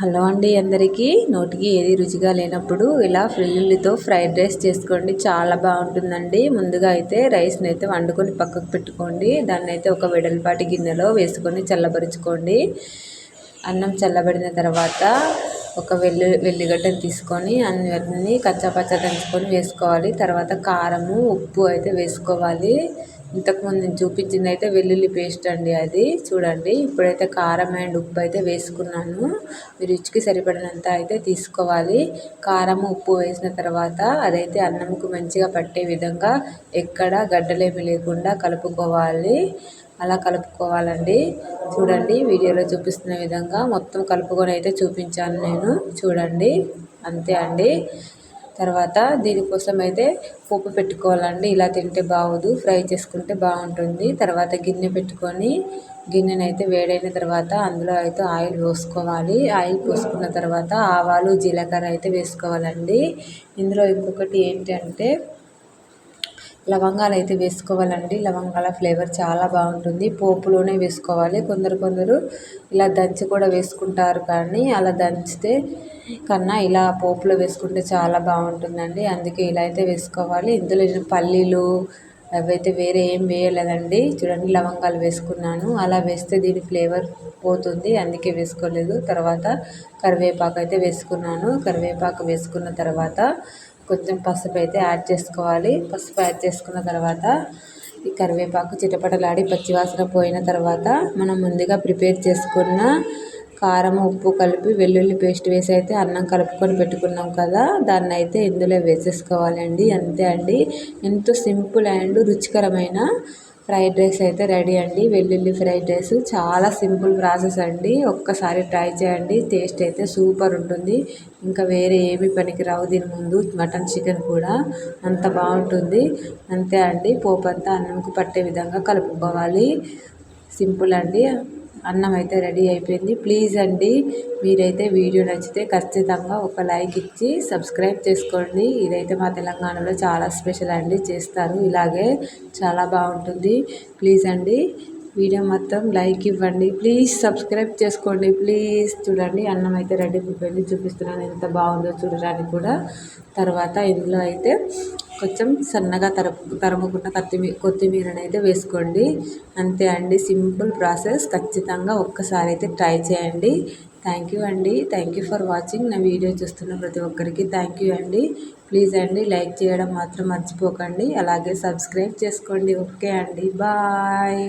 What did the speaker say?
Hello అండి అందరికీ. నోటికి ఏది రుచిగా లేనప్పుడు ఇలా వెల్లుల్లితో ఫ్రైడ్ రైస్ చేసుకోండి. చాలా బాగుంటుందండి. ముందుగా అయితే రైస్ని అయితే వండుకొని పక్కకు పెట్టుకోండి. దాన్ని అయితే ఒక వెడల్పాటి గిన్నెలో వేసుకొని చల్లబరుచుకోండి. అన్నం చల్లబడిన తర్వాత ఒక వెల్లు వెల్లిగడ్డను తీసుకొని అన్ని కచ్చాపచ్చ దంచుకొని వేసుకోవాలి. తర్వాత కారము ఉప్పు అయితే వేసుకోవాలి. ఇంతకుముందు నేను చూపించింది అయితే వెల్లుల్లి పేస్ట్ అండి అది. చూడండి ఇప్పుడైతే కారం అండ్ ఉప్పు అయితే వేసుకున్నాను. మీరు రుచికి సరిపడినంత అయితే తీసుకోవాలి. కారం ఉప్పు వేసిన తర్వాత అదైతే అన్నంకు మంచిగా పట్టే విధంగా ఎక్కడ గడ్డలేమి లేకుండా కలుపుకోవాలి. అలా కలుపుకోవాలండి. చూడండి వీడియోలో చూపిస్తున్న విధంగా మొత్తం కలుపుకొని అయితే చూపించాను నేను. చూడండి అంతే అండి. తర్వాత దీనికోసం అయితే పోపు పెట్టుకోవాలండి. ఇలా తింటే బాగోదు ఫ్రై చేసుకుంటే బాగుంటుంది. తర్వాత గిన్నె పెట్టుకొని గిన్నెనైతే వేడైన తర్వాత అందులో అయితే ఆయిల్ పోసుకోవాలి. ఆయిల్ పోసుకున్న తర్వాత ఆవాలు జీలకర్ర అయితే వేసుకోవాలండి. ఇందులో ఇంకొకటి ఏంటంటే లవంగాలు అయితే వేసుకోవాలండి. లవంగాల ఫ్లేవర్ చాలా బాగుంటుంది. పోపులోనే వేసుకోవాలి. కొందరు కొందరు ఇలా దంచి కూడా వేసుకుంటారు కానీ అలా దంచితే కన్నా ఇలా పోపులో వేసుకుంటే చాలా బాగుంటుందండి. అందుకే ఇలా అయితే వేసుకోవాలి. ఇందులో పల్లీలు అవైతే వేరే ఏం వేయలేదండి. చూడండి లవంగాలు వేసుకున్నాను. అలా వేస్తే దీని ఫ్లేవర్ పోతుంది. అందుకే వేసుకోలేదు. తర్వాత కరివేపాకు అయితే వేసుకున్నాను. కరివేపాకు వేసుకున్న తర్వాత కొంచెం పసుపు అయితే యాడ్ చేసుకోవాలి. పసుపు యాడ్ చేసుకున్న తర్వాత ఈ కరివేపాకు చిటపటలాడి పచ్చివాసన పోయిన తర్వాత మనం ముందుగా ప్రిపేర్ చేసుకున్న కారం ఉప్పు కలిపి వెల్లుల్లి పేస్ట్ వేసి అయితే అన్నం కలుపుకొని పెట్టుకున్నాం కదా దాన్ని అయితే ఇందులో వేసేసుకోవాలండి. అంతే అండి. ఎంతో సింపుల్ అండ్ రుచికరమైన ఫ్రైడ్ రైస్ అయితే రెడీ అండి. వెల్లుల్లి ఫ్రైడ్ రైస్. చాలా సింపుల్ ప్రాసెస్ అండి. ఒక్కసారి ట్రై చేయండి. టేస్ట్ అయితే సూపర్ ఉంటుంది. ఇంకా వేరే ఏమి పనికి రావు దీని ముందు. మటన్ చికెన్ కూడా అంత బాగుంటుంది. అంతే అండి. పోపంతా అన్నంకు పట్టే విధంగా కలుపుకోవాలి. సింపుల్ అండి. అన్నం అయితే రెడీ అయిపోయింది. ప్లీజ్ అండి మీరైతే వీడియో నచ్చితే ఖచ్చితంగా ఒక లైక్ ఇచ్చి సబ్స్క్రైబ్ చేసుకోండి. ఇదైతే మా తెలంగాణలో చాలా స్పెషల్ అండి చేస్తారు. ఇలాగే చాలా బాగుంటుంది. ప్లీజ్ అండి వీడియో మొత్తం లైక్ ఇవ్వండి. ప్లీజ్ సబ్స్క్రైబ్ చేసుకోండి. ప్లీజ్ చూడండి అన్నం అయితే రెడీ అయిపోయింది. చూపిస్తున్నాను ఎంత బాగుందో చూడడానికి కూడా. తర్వాత ఇందులో అయితే కొంచెం సన్నగా తరుపు తరుముకున్న కొత్తిమీర కొత్తిమీరని అయితే వేసుకోండి. అంతే అండి. Simple process. ఖచ్చితంగా ఒక్కసారి అయితే ట్రై చేయండి. థ్యాంక్ యూ అండి. Thank you for watching. నా వీడియో చూస్తున్న ప్రతి ఒక్కరికి థ్యాంక్ యూ అండి. ప్లీజ్ అండి లైక్ చేయడం మాత్రం మర్చిపోకండి. అలాగే సబ్స్క్రైబ్ చేసుకోండి. ఓకే అండి. బాయ్.